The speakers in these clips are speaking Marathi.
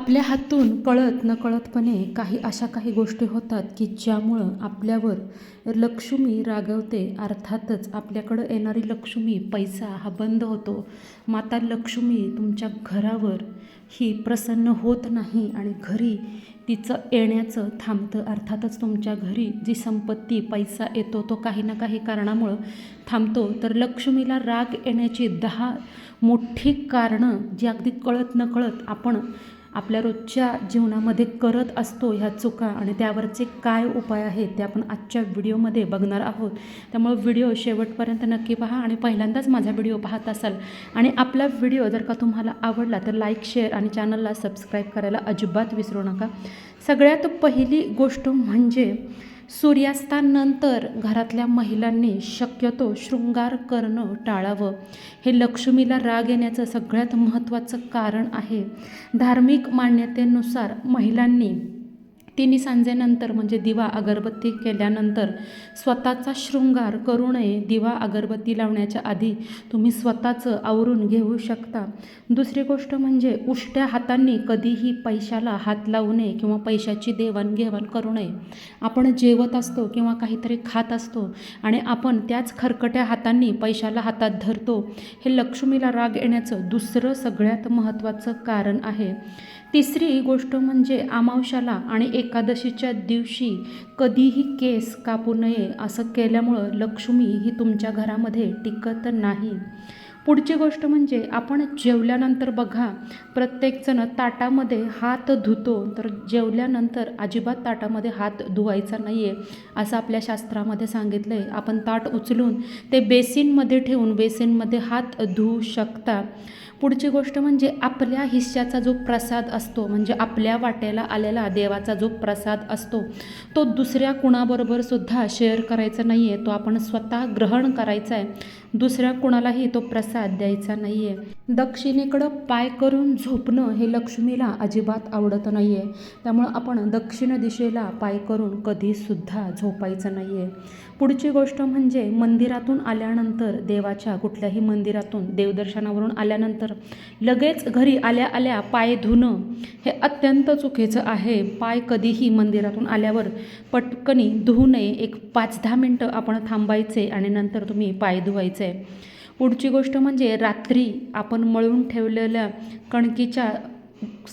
आपल्या हातून कळत नकळतपणे काही अशा काही गोष्टी होतात की ज्यामुळं आपल्यावर लक्ष्मी रागवते. अर्थातच आपल्याकडं येणारी लक्ष्मी पैसा हा बंद होतो. माता लक्ष्मी तुमच्या घरावर ही प्रसन्न होत नाही आणि घरी तिचं येण्याचं थांबतं. अर्थातच तुमच्या घरी जी संपत्ती पैसा येतो तो काही ना काही कारणामुळं थांबतो. तर लक्ष्मीला राग येण्याची दहा मोठी कारणं जी अगदी कळत नकळत आपण आपल्या रोजच्या जीवनामध्ये करत असतो ह्या चुका आणि त्यावरचे काय उपाय आहेत ते आपण आजच्या व्हिडिओमध्ये बघणार आहोत. त्यामुळे व्हिडिओ शेवटपर्यंत नक्की पहा आणि पहिल्यांदाच माझा व्हिडिओ पाहत असाल आणि आपला व्हिडिओ जर का तुम्हाला आवडला तर लाईक शेअर आणि चॅनलला सबस्क्राईब करायला अजिबात विसरू नका. सगळ्यात पहिली गोष्ट म्हणजे सूर्यास्तानंतर घरातल्या महिलांनी शक्यतो शृंगार करणं टाळावं. हे लक्ष्मीला राग येण्याचं सगळ्यात महत्त्वाचं कारण आहे. धार्मिक मान्यतेनुसार महिलांनी तिन्ही सांजेनंतर म्हणजे दिवा अगरबत्ती केल्यानंतर स्वतःचा शृंगार करू नये. दिवा अगरबत्ती लावण्याच्या आधी तुम्ही स्वतःचं आवरून घेऊ शकता. दुसरी गोष्ट म्हणजे उष्ट्या हातांनी कधीही पैशाला हात लावू नये किंवा पैशाची देवाणघेवाण करू नये. आपण जेवत असतो किंवा काहीतरी खात असतो आणि आपण त्याच खरकट्या हातांनी पैशाला हातात धरतो हे लक्ष्मीला राग येण्याचं दुसरं सगळ्यात महत्त्वाचं कारण आहे. तिसरी गोष्ट म्हणजे अमावशाला आणि एक एकादशीच्या दिवशी कधीही केस कापू नये असं केल्यामुळं लक्ष्मी ही तुमच्या घरामध्ये टिकत नाही. पुढची गोष्ट म्हणजे आपण जेवल्यानंतर बघा प्रत्येकजण ताटामध्ये हात धुतो तर जेवल्यानंतर अजिबात ताटामध्ये हात धुवायचा नाही आहे असं आपल्या शास्त्रामध्ये सांगितलं आहे आपण ताट उचलून ते बेसिनमध्ये ठेवून बेसिनमध्ये हात धुवू शकता. पुढची गोष्ट म्हणजे आपल्या हिश्श्याचा जो प्रसाद असतो म्हणजे आपल्या वाट्याला आलेला देवाचा जो प्रसाद असतो तो दुसऱ्या कुणाबरोबर सुद्धा शेअर करायचा नाही आहे तो आपण स्वतः ग्रहण करायचा आहे दुसऱ्या कुणालाही तो प्रसाद साथ द्यायचा नाही आहे दक्षिणेकडं पाय करून झोपणं हे लक्ष्मीला अजिबात आवडत नाही आहे त्यामुळं आपण दक्षिण दिशेला पाय करून कधीसुद्धा झोपायचं नाही आहे पुढची गोष्ट म्हणजे मंदिरातून आल्यानंतर देवाच्या कुठल्याही मंदिरातून देवदर्शनावरून आल्यानंतर लगेच घरी आल्या आल्या पाय धुणं हे अत्यंत चुकीचं आहे. पाय कधीही मंदिरातून आल्यावर पटकनी धुवू नये. एक पाच दहा मिनटं आपण थांबायचे आणि नंतर तुम्ही पाय धुवायचे. पुढची गोष्ट म्हणजे रात्री आपण मळून ठेवलेल्या कणकीच्या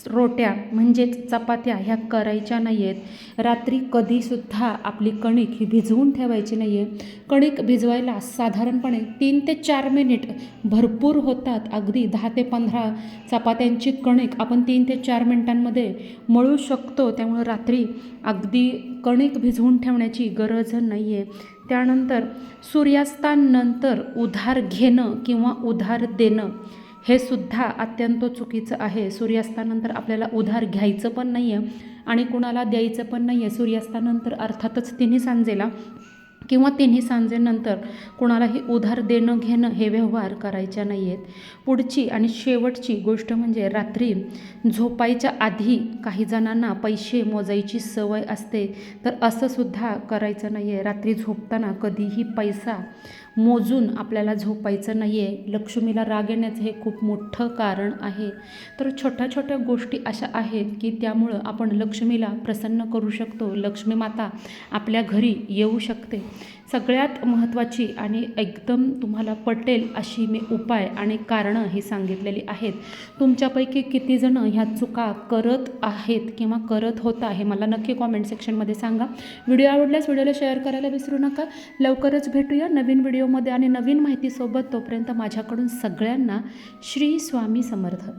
रोट्या म्हणजेच चपात्या ह्या करायच्या नाही आहेत रात्री कधीसुद्धा आपली कणिक ही भिजवून ठेवायची नाही आहे कणिक भिजवायला साधारणपणे तीन ते चार मिनिट भरपूर होतात. अगदी दहा ते पंधरा चपात्यांची कणिक आपण तीन ते चार मिनिटांमध्ये मळू शकतो. त्यामुळे रात्री अगदी कणिक भिजवून ठेवण्याची गरज नाही आहे त्यानंतर सूर्यास्तानंतर उधार घेणं किंवा उधार देणं हे सुद्धा अत्यंत चुकीचं आहे. सूर्यास्तानंतर आपल्याला उधार घ्यायचं पण नाही आहे आणि कुणाला द्यायचं पण नाही आहे सूर्यास्तानंतर अर्थातच तिन्ही सांजेला किंवा तिन्ही सांजेनंतर कुणालाही उधार देणं घेणं हे व्यवहार करायच्या नाही आहेत पुढची आणि शेवटची गोष्ट म्हणजे रात्री झोपायच्या आधी काही जणांना पैसे मोजायची सवय असते तर असं सुद्धा करायचं नाही आहे रात्री झोपताना कधीही पैसा मोजून आपल्याला झोपायचं नाही आहे लक्ष्मीला राग येण्याचं हे खूप मोठं कारण आहे. तर छोट्या छोट्या गोष्टी अशा आहेत की त्यामुळं आपण लक्ष्मीला प्रसन्न करू शकतो. लक्ष्मी माता आपल्या घरी येऊ शकते. सगळ्यात महत्त्वाची आणि एकदम तुम्हाला पटेल अशी मी उपाय आणि कारणं ही सांगितलेली आहेत. तुमच्यापैकी कितीजणं ह्या चुका करत आहेत किंवा करत होता हे मला नक्की कॉमेंट सेक्शनमध्ये सांगा. व्हिडिओ आवडल्यास व्हिडिओला शेअर करायला विसरू नका. लवकरच भेटूया नवीन व्हिडिओमध्ये आणि नवीन माहितीसोबत तोपर्यंत माझ्याकडून सगळ्यांना श्री स्वामी समर्थ.